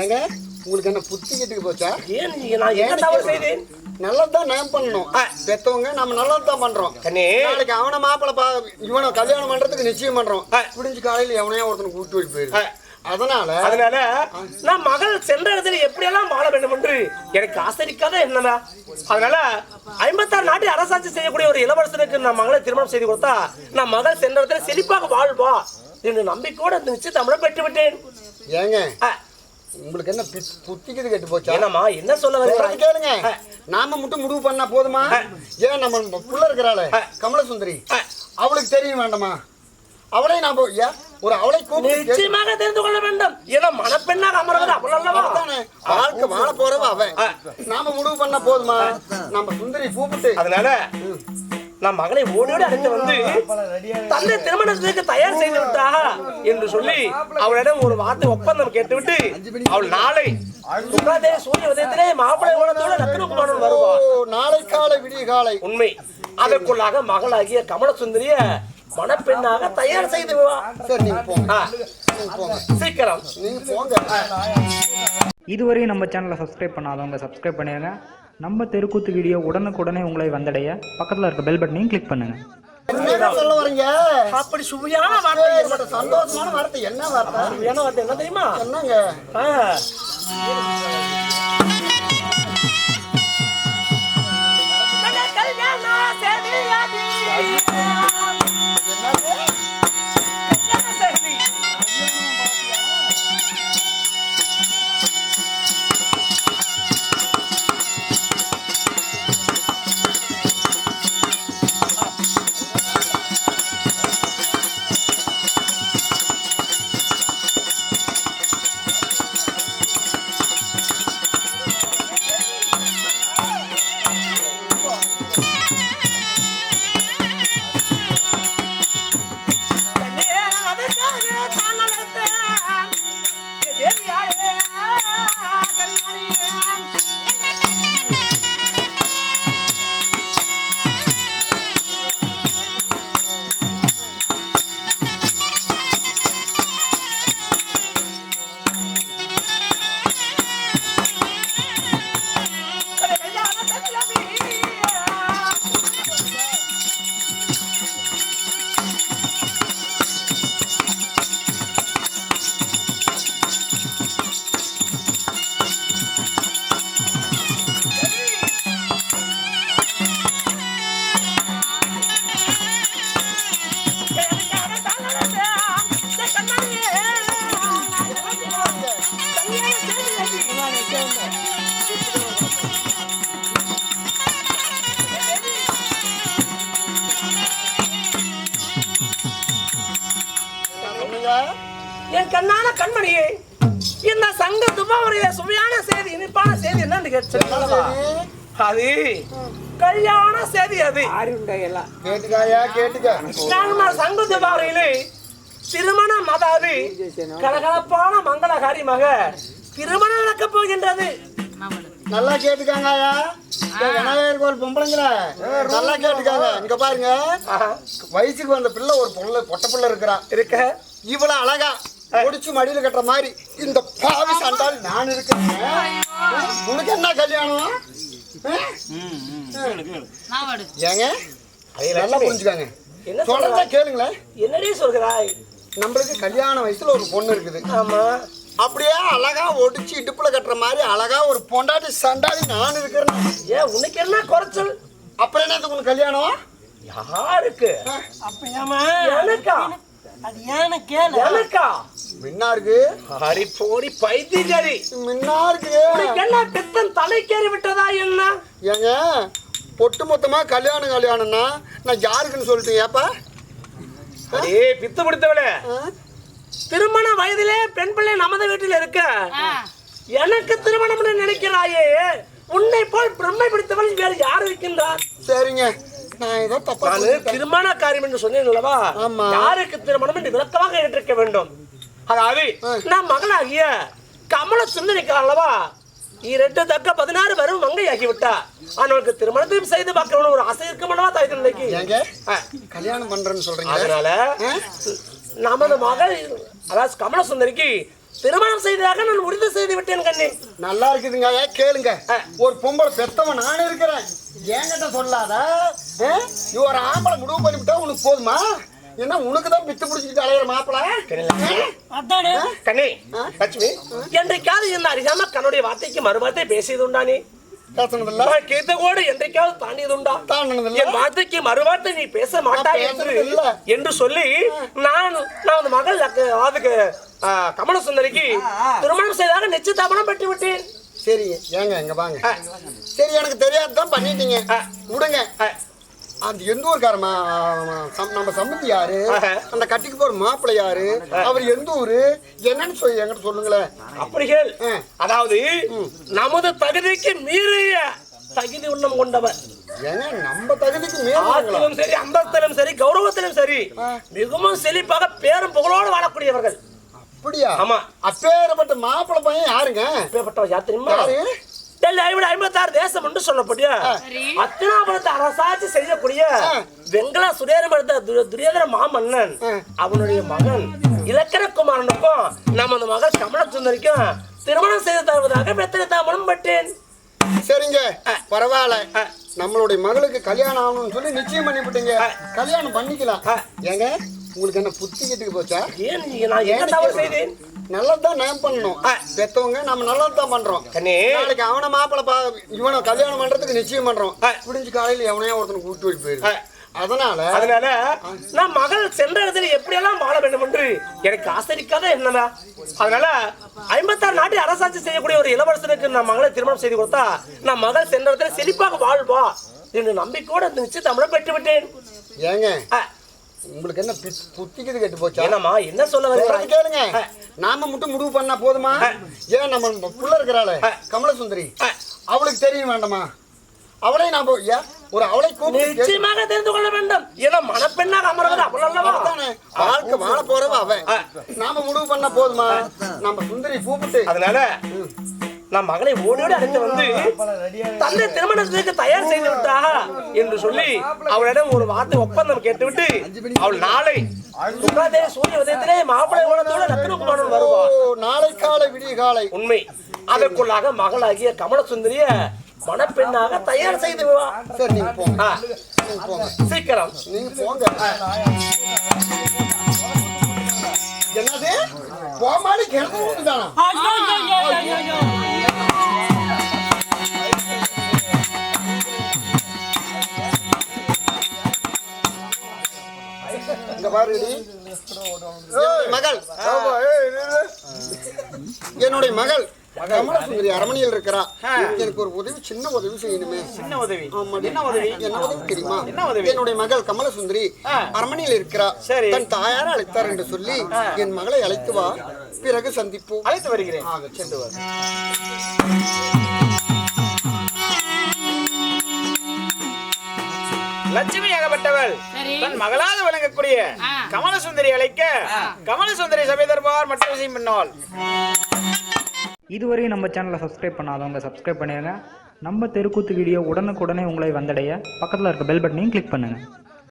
ஏங்க உங்களுக்கு என்ன புத்தி கிட்டுக்கு போச்சா? ஏன் நான் என்ன தவறு செய்தேன்? நல்லதுதான் நான் பண்ணணும். பெத்தவங்க நம்ம நல்லது தான் பண்றோம் நாளைக்கு அவனை மாப்பிளை பா இவனை கல்யாணம் பண்றதுக்கு நிச்சயம் பண்றோம். ஆ. விடிஞ்சு காலையில எவனையா ஒருத்தனை கூட்டு ஆ. போயிரு. அதனால அதனால நான் மகள் சென்ற இடத்துல எப்படியெல்லாம் வாழ வேண்டும் என்று எனக்கு ஆசரிக்காத என்னடா? அதனால ஐம்பத்தாறு நாட்டை அரசாட்சி செய்யக்கூடிய ஒரு இளவரசனுக்கு நான் மகளை திருமணம் செய்து கொடுத்தா நான் மகள் சென்ற இடத்துல செழிப்பாக வாழ்வா? என்று நம்பிக்கையோட அந்த நிச்சயத்தமிழை பெற்று விட்டேன். ஏங்க உங்களுக்கு என்ன புத்திக்குது கெட்டு போச்சா? என்னம்மா என்ன சொல்ல வருகிறாய் கேளுங்க. நாம மட்டும் முடிவு பண்ணா போதுமா? ஏன் நம்ம புள்ள இருக்கிறாளே? கமலசுந்தரி அவளுக்கு தெரிய வேண்டாமா? அவளை நாம ஏன்? ஒரு அவளை நிச்சயமாக தெரிந்து கொள்ள வேண்டும். ஏன்னா மணப்பெண்ணாக அமர்வது அவள் அல்லவா? அதானே, வாழ்க்கை வாழ போறவ அவன். நாம முடிவு பண்ணா போதுமா? நம்ம சுந்தரி கூப்பிட்டு. அதனால நான் மகளை ஓடியோடு அழைத்து வந்து தந்தை திருமணத்துக்கு தயார் செய்து விட்டா என்று சொல்லி அவளிடம் ஒரு வார்த்தை ஒப்பந்தம் கேட்டுவிட்டு அவள் நாளை சூரிய உதயத்திலே மாப்பிள்ளை ஓடத்தோட ரத்னகுமாரன் ஓ, வருவா நாளை காலை விடிய காலை. உண்மை. அதற்குள்ளாக மகளாகிய கமல சுந்தரிய மணப்பெண்ணாக தயார் செய்து. சரி நீங்க போங்க. சீக்கிரம். நீங்க போங்க. இதுவரையும் நம்ம சேனலை சப்ஸ்கிரைப் பண்ணாதவங்க சப்ஸ்கிரைப் பண்ணிடுங்க நம்ம தெருக்கூத்து வீடியோ உடனுக்குடனே உங்களை வந்தடைய. பக்கத்தில் இருக்க பெல் பட்டனையும் கிளிக் பண்ணுங்கள் என்ன சொல்ல வரீங்க? அப்படி சுவையான வார்த்தை சந்தோஷமான வார்த்தை. என்ன வார்த்தை? சுவையான வார்த்தை? என்ன தெரியுமா? என்னங்க. கண்ணான கண்மணியே இந்த சங்க துபாவரைய சுவையான செய்தி இனிப்பான செய்தி என்னன்னு கேட்டு அது கல்யாண செய்தி அது. கேட்டுக்காயா கேட்டுக்க. சங்க துபாவரையிலே திருமணம் அதாவது கலகலப்பான மங்கள காரியமாக திருமணம் நடக்கப் போகின்றது. நல்லா கேட்டுக்காங்கயா விநாயகர் கோயில் பொம்பளைங்கள. நல்லா கேட்டுக்காங்க. இங்க பாருங்க. வயசுக்கு வந்த பிள்ளை ஒரு பொண்ணு பொட்ட பிள்ளை இருக்கிறா. இருக்க. இவ்வளவு அழகா. முடிச்சு மடியில கட்டுற மாதிரி இந்த பாவி சண்டால் நான் இருக்கிறேன். உனக்கு என்ன கல்யாணம்? ஏங்க நல்லா புரிஞ்சுக்காங்க. என்ன சொல்றத? கேளுங்களேன். என்னடி சொல்கிறாய் நம்மளுக்கு கல்யாண வயசுல ஒரு பொண்ணு இருக்குது. ஆமா. அப்படியே அழகா ஒடிச்சு இடுப்புல கட்டுற மாதிரி அழகா ஒரு பொண்டாட்டி சண்டாடி நான் இருக்கிறேன். ஏன் உனக்கு என்ன குறைச்சல்? அப்புறம் என்ன உனக்கு கல்யாணம்? யாருக்கு? அப்படியாமா எனக்கா? அது ஏன்னு கேளு. எனக்கா? மின்னா இருக்கு? ஹரி போடி பைத்தியக்காரி. மின்னா இருக்கு? உனக்கு என்ன பித்தன் தலைக்கேறி விட்டதா என்ன? ஏங்க ஒட்டு மொத்தமா கல்யாணம் கல்யாணம்னா நான் யாருக்குன்னு சொல்லிட்டு ஏப்பா? பித்து பிடித்தவளே? திருமண வயதிலே பெண் பிள்ளை நமது வீட்டில் இருக்க. எனக்கு திருமணம் நினைக்கிறாயே. உன்னை போல் பிரம்மை பிடித்தவள் வேறு யார் இருக்கின்றார்? சரிங்க. நான். திருமண காரியம் என்று சொன்னேன் அல்லவா. யாருக்கு திருமணம் என்று விளக்கமாக ஏற்றிருக்க வேண்டும்? அதாவது நான் மகளாகிய கமல சுந்தரிக்கிறார் அல்லவா இரண்டு தக்க பதினாறு வரும் மங்கையாகி விட்டா அவனுக்கு திருமணத்தையும் செய்து பார்க்கணும் ஒரு ஆசை இருக்கும் அல்லவா தாய் தந்தைக்கு? கல்யாணம் பண்றேன்னு சொல்றீங்க. அதனால? நமது மகள் அதாவது கமல சுந்தரிக்கு திருமணம் செய்ததாக நான் உறுதி செய்து விட்டேன் நல்லா இருக்குதுங்க கேளுங்க. ஒரு பொம்பளை பெத்தவன் நான் இருக்கிறேன். என்கிட்ட சொல்லாத. ஒரு ஆம்பளை முடிவு பண்ணிவிட்டா உனக்கு போதுமா? என்ன உனக்கு தான் பித்து பிடிச்சிட்டு அலையிற மாப்பிள. அதானே. கண்ணே. லட்சுமி. என்றைக்காவது என்ன அறியாம கண்ணுடைய வார்த்தைக்கு மறுவார்த்தை பேசியது உண்டா நீ? பேசணுதில்ல கேட்ட கூட என்றைக்காவது தாண்டியது உண்டா தாண்டனதில்ல. என் வார்த்தைக்கு மறுவார்த்தை நீ பேச மாட்டாய் என்று சொல்லி நான் நான் மகள் அதுக்கு கமல சுந்தரிக்கு திருமணம் செய்தாக நிச்சயதாபனம் பெற்று விட்டேன் சரி ஏங்க இங்க வாங்க. சரி எனக்கு தெரியாது தான் பண்ணிட்டீங்க. விடுங்க. அந்த எந்த ஊருக்காரமா நம்ம சம்மந்தி யாரு. அந்த கட்டிக்கு போற மாப்பிள்ளை யாரு? அவர் எந்த ஊரு? என்னன்னு சொல்லி என்கிட்ட சொல்லுங்களேன் அப்படிகள். அதாவது நமது தகுதிக்கு மீறிய தகுதி உள்ளம் கொண்டவர். ஏங்க நம்ம தகுதிக்கு ஆத்திலும் சரி அந்தத்திலும் சரி கௌரவத்திலும் சரி மிகவும் செழிப்பாக பேரும் புகழோடு வாழக்கூடியவர்கள். அப்படியா? ஆமா. அப்பேற்பட்ட மாப்பிள்ளை பையன் யாருங்க? அப்பேற்பட்டவர் யார் தெரியுமா? யாரு? டெல்லி ஐம்பது ஐம்பத்தாறு தேசம் என்று சொல்லக்கூடிய அத்தினாபுரத்தை அரசாட்சி செய்யக்கூடிய வெங்கல சுரேரம் எடுத்த து- துரியோதன மாமன்னன் அவனுடைய மகன் இலக்கணகுமாரனுக்கும் நமது மகள் கமல சுந்தரிக்கும் திருமணம் செய்து தருவதாக பெத்தனை தாமனம் பட்டேன். சரிங்க. பரவாயில்ல. நம்மளுடைய மகளுக்கு கல்யாணம் ஆகணும்னு சொல்லி நிச்சயம் பண்ணிவிட்டீங்க. கல்யாணம் பண்ணிக்கலாம். ஏங்க? உங்களுக்கு என்ன புத்தி கிட்டுக்கு போச்சா? ஏன் நான் என்ன தவறு செய்தேன்? நல்லதுதான் நான் பண்ணணும். பெத்தவங்க நம்ம நல்லது தான் பண்றோம் நாளைக்கு அவனை மாப்பிளை பா இவனை கல்யாணம் பண்றதுக்கு நிச்சயம் பண்றோம். விடிஞ்சு காலையில எவனையா ஒருத்தனை கூப்பிட்டு போய் போயிரு. அதனால அதனால நான் மகள் சென்ற இடத்துல எப்படியெல்லாம் வாழ வேண்டும் என்று எனக்கு ஆசரிக்காத என்னடா? அதனால ஐம்பத்தாறு நாட்டை அரசாட்சி செய்யக்கூடிய ஒரு இளவரசனுக்கு நான் மகளை திருமணம் செய்து கொடுத்தா நான் மகள் சென்ற இடத்துல செழிப்பாக வாழ்வா? என்று நம்பிக்கையோட அந்த நிச்சயத்தமிழம் பெற்று விட்டேன். ஏங்க உங்களுக்கு என்ன புத்திக்குது கெட்டு போச்சா? என்னம்மா என்ன சொல்ல வருகிறாய் கேளுங்க. நாம மட்டும் முடிவு பண்ணா போதுமா? ஏன் நம்ம புள்ள இருக்கிறாளே? கமலசுந்தரி அவளுக்கு தெரிய வேண்டாமா? அவளை நாம ஏன்? ஒரு அவளை நிச்சயமாக தெரிந்து கொள்ள வேண்டும். ஏன்னா மணப்பெண்ணாக அமர்வது? அவள் அல்லவா? அதானே, வாழ்க்கை வாழ போறவ அவன். நாம முடிவு பண்ணா போதுமா? நம்ம சுந்தரி கூப்பிட்டு அதனால நான் மகளை ஓடியோடு அழைத்து வந்து தந்தை திருமணத்திற்கு தயார் செய்து விட்டாக என்று சொல்லி அவளிடம் ஒரு வார்த்தை ஒப்பந்தம் கேட்டுவிட்டு அவள் நாளை சுகாதேவி சூரிய உதயத்திலே மாப்பிள்ளை ஓடத்தோடு ரத்னகுமாரன் வருவா ஓ, நாளை காலை விடிய காலை. உண்மை. அதற்குள்ளாக மகளாகிய கமல சுந்தரிய மணப்பெண்ணாக தயார் செய்து சரி நீங்க போங்க. சீக்கிரம். நீங்க போங்க. என்னது? போமாடி கிணத்து விட்டுதானா பாருடி. என்னுடைய மகள். என்னுடைய மகள். கமலசுந்தரி அரமணியில் இருக்கிறா. எனக்கு ஒரு உதவி சின்ன உதவி செய்யணுமே. சின்ன உதவி. என்ன உதவி? தெரியுமா? என்ன உதவி? என்னுடைய மகள் கமலசுந்தரி அரமணியில் இருக்கிறா. தன் தாயார் அழைத்தார் என்று சொல்லி என் மகளை அழைத்து வா. பிறகு சந்திப்போம். அழைத்து வருகிறேன். சென்று வா. லட்சுமி ஆகப்பட்டவள் தன் மகளாக விளங்கக்கூடிய கமலசுந்தரி அழைக்க கமலசுந்தரி சபை தர்பார் மற்ற விஷயம் பண்ணாள் இதுவரையும் நம்ம சேனலை சப்ஸ்கிரைப் பண்ணாதவங்க சப்ஸ்கிரைப் பண்ணிடுங்க நம்ம தெருக்கூத்து வீடியோ உடனுக்குடனே உங்களை வந்தடைய. பக்கத்தில் இருக்க பெல் பட்டனையும் கிளிக் பண்ணுங்கள்